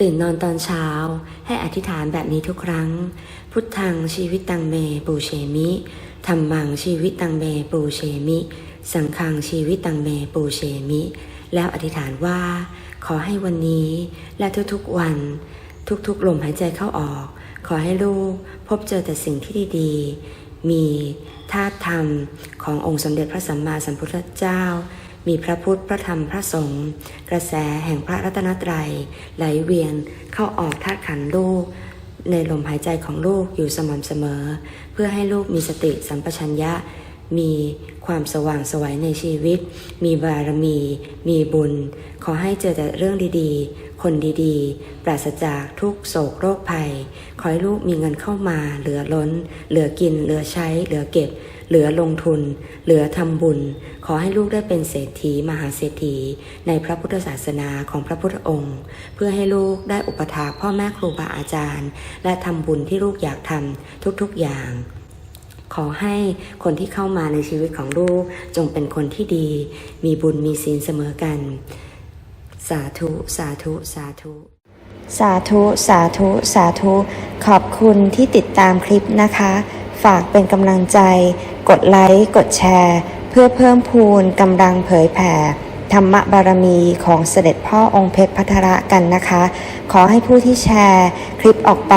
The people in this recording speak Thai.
ตื่นนอนตอนเช้า ให้อธิษฐานแบบนี้ทุกครั้ง พุทธังชีวิตตังเมปูเชมิธรรมังชีวิตตังเมปูเชมิ สังฆังชีวิตตังเมปูเชมิ แล้วอธิษฐานว่า ขอให้วันนี้และทุกๆวัน ทุกๆลมหายใจเข้าออก ขอให้ลูกพบเจอแต่สิ่งที่ดีๆ มีธาตุธรรมขององค์สมเด็จพระสัมมาสัมพุทธเจ้า มีพระพุทธพระธรรมพระสงฆ์กระแสแห่งพระรัตนตรัย ไหลเวียนเข้าออกธาตุขันธ์ลูก ในลมหายใจของลูกอยู่สม่ำเสมอ เพื่อให้ลูกมีสติสัมปชัญญะ มีความสว่างสวัยในชีวิต มีบารมี มีบุญ ขอให้เจอแต่เรื่องดีๆ คนดีๆ ปราศจากทุกโศกโรคภัย ขอให้ลูกมีเงินเข้ามา เหลือล้น เหลือกิน เหลือใช้ เหลือเก็บ เหลือลงทุน เหลือทำบุญ ขอให้ลูกได้เป็นเศรษฐีมหาเศรษฐี ในพระพุทธศาสนาของพระพุทธองค์ เพื่อให้ลูกได้อุปถาพ่อแม่ครูบาอาจารย์ และทำบุญที่ลูกอยากทำทุกๆอย่าง ขอให้คนที่เข้ามาในชีวิตของลูกจงเป็นคนที่ดี มีบุญมีศีลเสมอกัน สาธุ สาธุ สาธุ สาธุ สาธุ สาธุ ขอบคุณที่ติดตามคลิปนะคะ ฝากเป็นกำลังใจ กดไลค์ กดแชร์ เพื่อเพิ่มพูนกำลังเผยแผ่ธรรมบารมีของเสด็จพ่อองค์เพชรพัทระกันนะคะ ขอให้ผู้ที่แชร์คลิปออกไป